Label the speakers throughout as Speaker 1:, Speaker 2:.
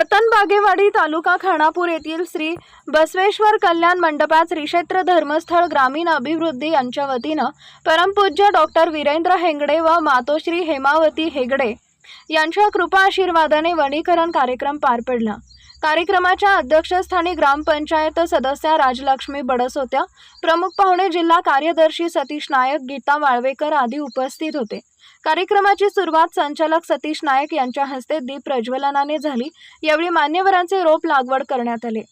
Speaker 1: नूतन बागेवाडी तालुका खानापूर येथील श्री बसवेश्वर कल्याण मंडपात श्रीक्षेत्र धर्मस्थळ ग्रामीण अभिवृद्धी यांच्या वतीनं परमपूज्य डॉक्टर वीरेंद्र हेंगडे व मातोश्री हेमावती हेगडे यांच्या कृपा आशीर्वादाने वनीकरण कार्यक्रम पार पडला. कार्यक्रमाच्या अध्यक्षस्थानी ग्रामपंचायत सदस्या राजलक्ष्मी बडस होत्या प्रमुख पाहुणे जिल्हा कार्यदर्शी सतीश नायक गीता वाळवेकर आदी उपस्थित होते. कार्यक्रमाची सुरुवात संचालक सतीश नायक यांच्या हस्ते दीप प्रज्वलनाने झाली. यावेळी मान्यवरांचे रोप लागवड करण्यात आले.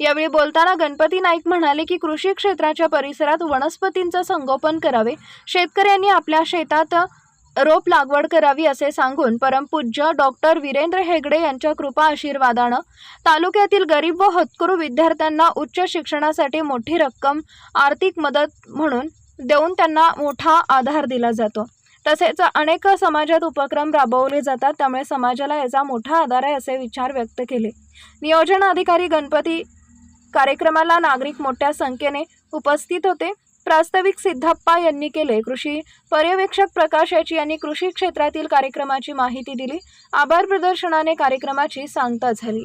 Speaker 1: यावेळी बोलताना गणपती नाईक म्हणाले की कृषी क्षेत्राच्या परिसरात वनस्पतींचं संगोपन करावे. शेतकऱ्यांनी आपल्या शेतात रोप लागवड करावी असे सांगून परमपूज्य डॉक्टर वीरेंद्र हेगडे यांच्या कृपा आशीर्वादानं तालुक्यातील गरीब व होतकरू विद्यार्थ्यांना उच्च शिक्षणासाठी मोठी रक्कम आर्थिक मदत म्हणून देऊन त्यांना मोठा आधार दिला जातो. तसेच अनेक समाजात उपक्रम राबवले जातात त्यामुळे समाजाला याचा मोठा आधार आहे असे विचार व्यक्त केले. नियोजन अधिकारी गणपती कार्यक्रमाला नागरिक मोठ्या संख्येने उपस्थित होते. प्रास्ताविक सिद्धप्पा यांनी केले. कृषी पर्यवेक्षक प्रकाश याची यांनी कृषी क्षेत्रातील कार्यक्रमाची माहिती दिली. आभार प्रदर्शनाने कार्यक्रमाची सांगता झाली.